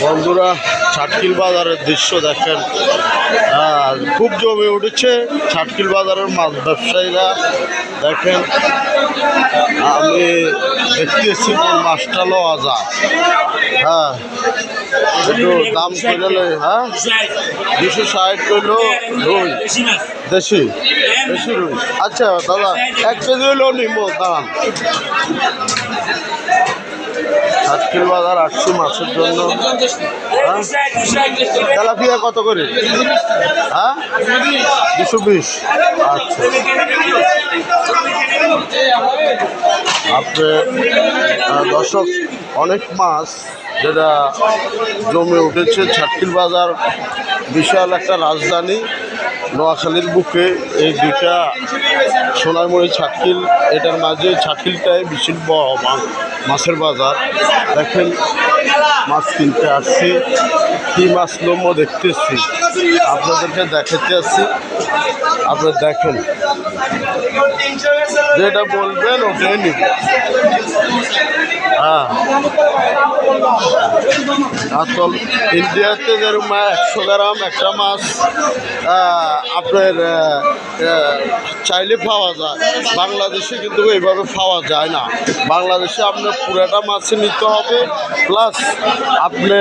বন্ধুরা, ছাটকিল বাজারের দৃশ্য দেখেন। আর খুব জমে উঠেছে ছাটকিল বাজারের মাছ ব্যবসায়ীরা। দেখেন, আমি দেখতেছি মাছটা লওয়া যায়। হ্যাঁ একটু দাম করলে হ্যাঁ? দুশো ষাট করল রুই। দেশি? দেশি রুই। আচ্ছা দাদা, এক কেজি হলেও নিব দাম। ছাটকিল বাজার আসছি মাছের জন্য। তেলাপিয়া কত করে? হ্যাঁ? দুশো বিশ। আচ্ছা। আপনি দর্শক, অনেক মাছ যেটা জমে উঠেছে। ছাটকিল বাজার বিশাল একটা রাজধানী। নোয়াখালীর বুকে এই দুইটা সোনারমণি ছাটকিল, এটার মাঝে ছাটকিলটাই বিশাল বড় মাছের বাজার। দেখেন, মাছ কিনতে আসছি, কী মাছ লোমো দেখতেছি। আপনাদেরকে দেখাতে আসছি। আপনারা দেখেন। যেটা বলবেন, ওটাই নিব। হ্যাঁ আসল ইন্ডিয়াতে যেরকম একশো গ্রাম, একটা মাছ আপনার চাইলে পাওয়া যায়। বাংলাদেশে কিন্তু এইভাবে পাওয়া যায় না। বাংলাদেশে আপনার পুরাটা মাছ নিতে হবে প্লাস আপনি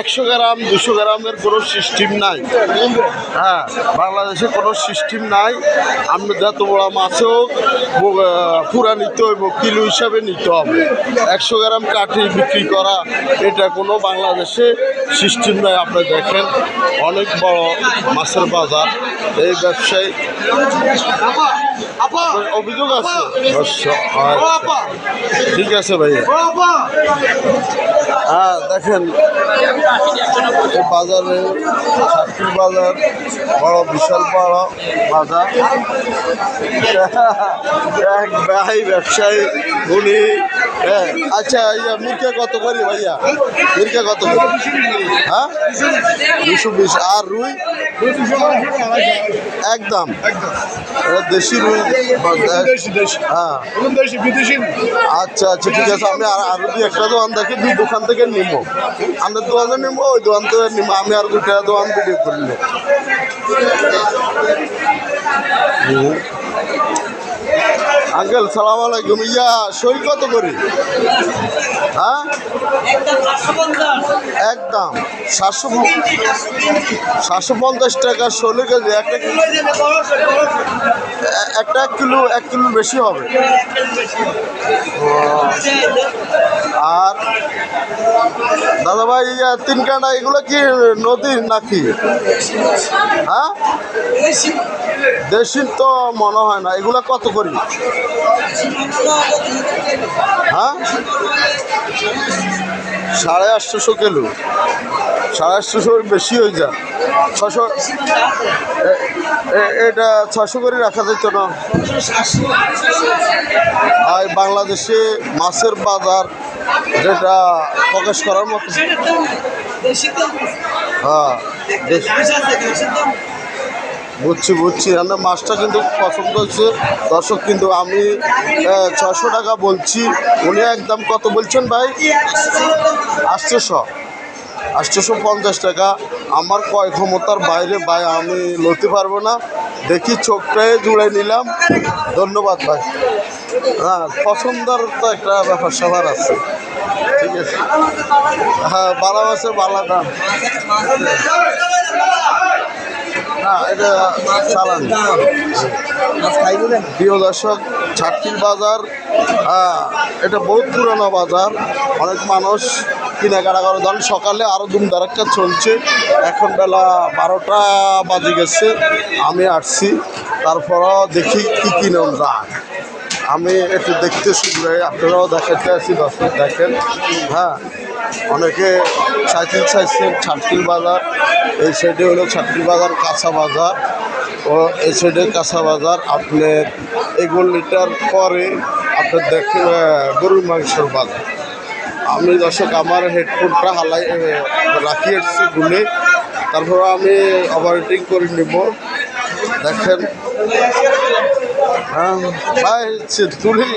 একশো গ্রাম, দুশো গ্রামের কোনো সিস্টেম নাই। হ্যাঁ বাংলাদেশে কোনো সিস্টেম নাই। আপনি যত বড় মাছ হোক পুরা নিতে হইব, কিলো হিসাবে নিতে হবে। একশো গ্রাম কাঠি বিক্রি করা, এটা কোনো বাংলাদেশে সিস্টেম নয়। আপনি দেখেন, অনেক বড় মাছের বাজার, এই ব্যবসায়ী। অভিযোগ আছে। ঠিক আছে ভাইয়া। হ্যাঁ দেখেন বাজারে ছাত্রীর বাজার, বড়, বিশাল বড় বাজার। এক ভাই ব্যবসায়ী, উনি হ্যাঁ আচ্ছা ইয়া মির্কা কত করি ভাইয়া? মির্কা কত করি? হ্যাঁ? দুশো বিশ। আর রুই? একদম। দেশি রুই। হ্যাঁ। আচ্ছা আচ্ছা ঠিক আছে আমি আর দুই একটা দোকান দেখি দুই দোকান থেকে নিব আমাদের দোকানে নিব ওই দোকান থেকে নিব আমি আর দুটা দোকান ভিডিও করলে আঙ্কেল, সালাম আলাইকুম। ইয়া, সই কত করি? হ্যাঁ? একদম। সাতশো সাতশো পঞ্চাশ টাকা ষোলো কেজি। একটা একটা এক কিলো এক কিলো বেশি হবে ও, আর দাদা ভাই ইয়া, তিন কাটা এগুলো কি নদীর নাকি? হ্যাঁ? দেশি তো মনে হয় না। এগুলো কত করি? হ্যাঁ? সাড়ে আটশোশো কিলো। সাড়ে আটশোশোর বেশি হয়ে যায়। ছশো এটা ছশো করে রাখা যেত না। আর বাংলাদেশে মাছের বাজার যেটা প্রকাশ করার মতো। হ্যাঁ বুঝছি বুঝছি। আমরা মাছটা কিন্তু পছন্দ হচ্ছে। দর্শক, কিন্তু আমি ছশো টাকা বলছি। উনি একদম কত বলছেন ভাই? আটশোশো। আটশোশো পঞ্চাশ টাকা। আমার কয় ক্ষমতার বাইরে ভাই, আমি লড়তে পারব না। দেখি চোখটায় জুড়ে নিলাম। ধন্যবাদ ভাই। হ্যাঁ পছন্দের তো একটা ব্যাপার স্যাপার আছে। ঠিক আছে। হ্যাঁ বালা মাছের বালা দাম। এটা চালান। প্রিয় দর্শক ছাটকিল বাজার এটা বহুত পুরনো বাজার। অনেক মানুষ কেনাকাটা করে। ধরেন সকালে আরও ধুমধারাক্কা চলছে। এখন বেলা বারোটা বাজে গেছে। আমি আসছি। তারপরও দেখি কী কিনে যায়। আমি একটু দেখতে শুনলে আপনারাও দেখাতে আছি, দর্শক দেখেন। হ্যাঁ অনেকে সাইকেল চাইছেন ছাটকিল বাজার, এই সাইডে হলো ছাটকিল বাজার, কাঁচা বাজার। ও এই সাইডে কাঁচা বাজার, আপনার এগুলো লিটার পরে আপনার দেখেন গরুর মাংসের বাজার। আমি দর্শক, আমার হেডফোনটা হালাই রাখি এসছি ভুলে তারপর আমি অপারেটিং করে নেব। দেখেন ভাই সে তুলি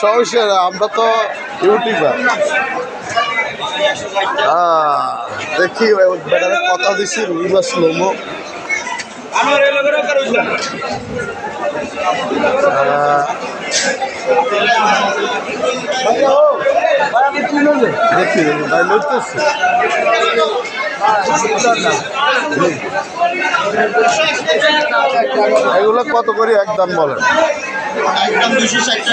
সমস্যা আমরা তো ইউটিউবার। আহ, দেখি কথা দিছি রুই মাছ লোমো। দেখি ভাই লড়তেছে এগুলো কত করে একদম বলেন? একদম দুশো টাকা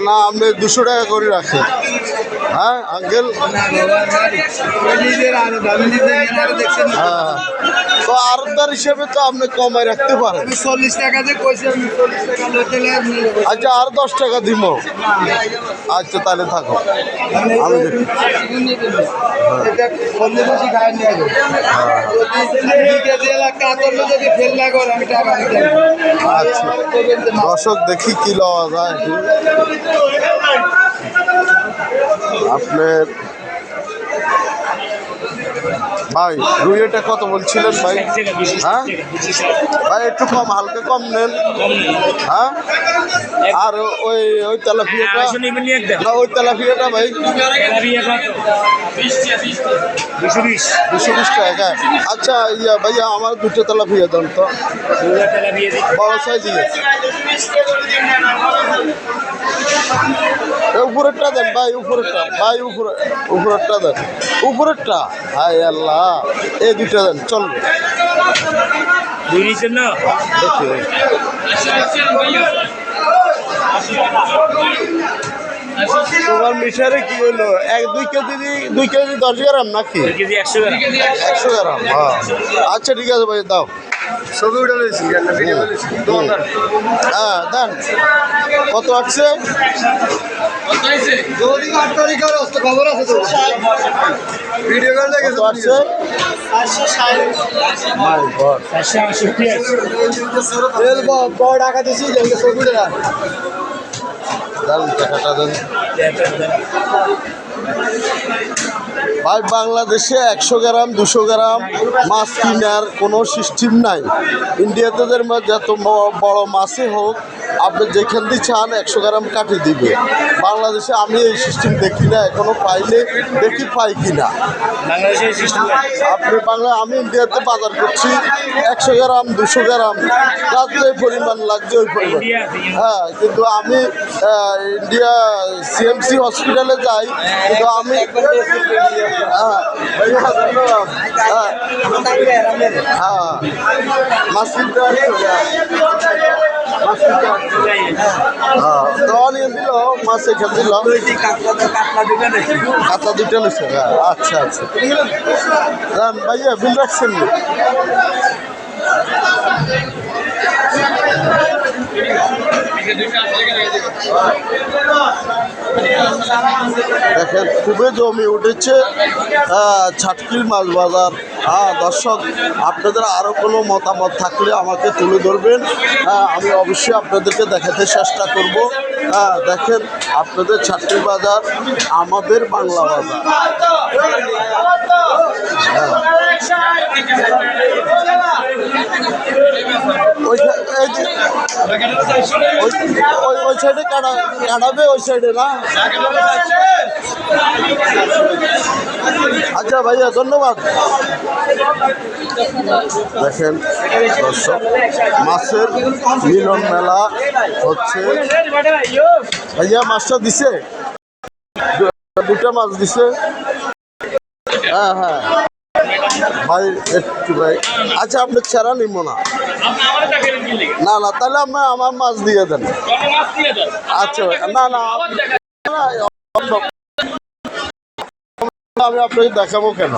না আপনি দুশো টাকা করে রাখেন হ্যাঁ আঙ্কেল। হ্যাঁ। তো আরদার হিসেবে তো আপনি কমায় রাখতে পারেন। চল্লিশ টাকা যে কইছি আমি চল্লিশ টাকা লোকে নিয়ে যাব। আচ্ছা আর দশ টাকা দিব আচ্ছা তাহলে থাকো। আমি আচ্ছা। দর্শক দেখি কি লওয়া যায়। আপনার ভাই রুইয়েটা কত বলছিলেন ভাই? হ্যাঁ? ভাই একটু কম হালকা কম নেন। হ্যাঁ? আর ওই ওই তেলাপিয়াটা না ওই তেলাপিয়াটা ভাই। দুশো বিশ। দুশো বিশ টাকা। আচ্ছা ইয়া ভাইয়া আমার দুটো তেলাপিয়া দেন তো। বড় সাইজ উপরেরটা দেন ভাই উপরেরটা ভাই উপরে উপরেরটা দেন। উপরেরটা? হাই আল্লাহ এই দুইটা দেন চল। দুই নিচের না? তোমার মিঠারে কি হলো এক দুই কেজি দুই কেজি দশ গ্রাম নাকি? একশো গ্রাম। একশো গ্রাম হ্যাঁ। আচ্ছা ঠিক আছে ভাই দাও। ছবি উঠে রয়েছি একটা ভিডিও হ্যাঁ দেন কত আসছে? যদি আট তারিখ আর আসতে খবর আছে তো? ভিডিও করে আসছে? টাকা দিছি ছবি উঠে দেন। টাকাটা দেন। ভাই বাংলাদেশে একশো গ্রাম দুশো গ্রাম মাছ কেনার কোনো সিস্টেম নাই। ইন্ডিয়াতেদের মধ্যে যত বড় মাছই হোক আপনি যেখান দিয়ে চান একশো গ্রাম কাটি দিবে। বাংলাদেশে আমি এই সিস্টেম দেখি না এখনও পাইলে দেখি পাই কিনা। আপনি বাংলা আমি ইন্ডিয়াতে বাজার করছি একশো গ্রাম দুশো গ্রাম। যার যে পরিমাণ লাগছে ওই পরিমাণ। হ্যাঁ কিন্তু আমি ইন্ডিয়া সিএমসি হসপিটালে যাই কিন্তু আমি মাছ কিনতে নিয়ে দিল মাছ এখানে দিল খাতা দুটো নিচ্ছে আচ্ছা আচ্ছা রান ভাইয়া বিল রাখছেন না? দেখেন খুবই জমি উঠেছে। ছাটকির মাছ বাজার হ্যাঁ দর্শক, আপনাদের আরও কোনো মতামত থাকলে আমাকে তুলে ধরবেন। হ্যাঁ আমি অবশ্যই আপনাদেরকে দেখাতে চেষ্টা করব। হ্যাঁ দেখেন, আপনাদের ছাটকির বাজার আমাদের বাংলা বাজার। ওই এই যে ওই সাইডে কাটা কাটাবে ওই সাইডে না? আচ্ছা ভাইয়া ধন্যবাদ। দেখেন দর্শক মাছের মিলন মেলা হচ্ছে। ভাইয়া মাছটা দিছে? দুটা মাছ দিছে। হ্যাঁ হ্যাঁ। ভাই একটু ভাই। আচ্ছা আপনি ছেড়া নিব না। না না তাহলে আপনি আমার মাছ দিয়ে দেন। আচ্ছা না না, আমি আপনাকে দেখাবো কেন?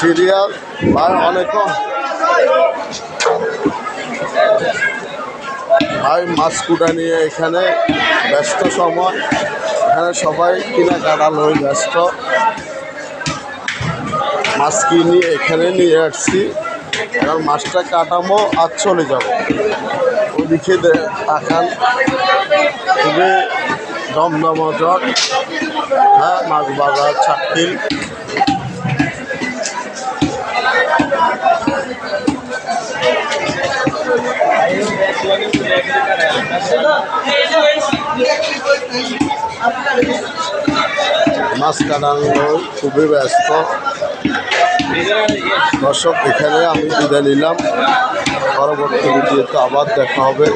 সিরিয়াল আর অনেক ভাই, মাছ কুটা নিয়ে এখানে ব্যস্ত সময়। এখানে সবাই কিনা কাটাল হয়ে ব্যস্ত। মাছ কিনি এখানে নিয়ে আসছি। এবার মাছটা কাটামো আর চলে যাব। ওদিকে তাকান খুবই দমদম জট মাছ বাজার ছাটকিল মাছ কাটানো খুবই ব্যস্ত। দর্শক এখানে আমি বিদায় নিলাম। পরবর্তী ভিডিওতে আবার দেখা হবে।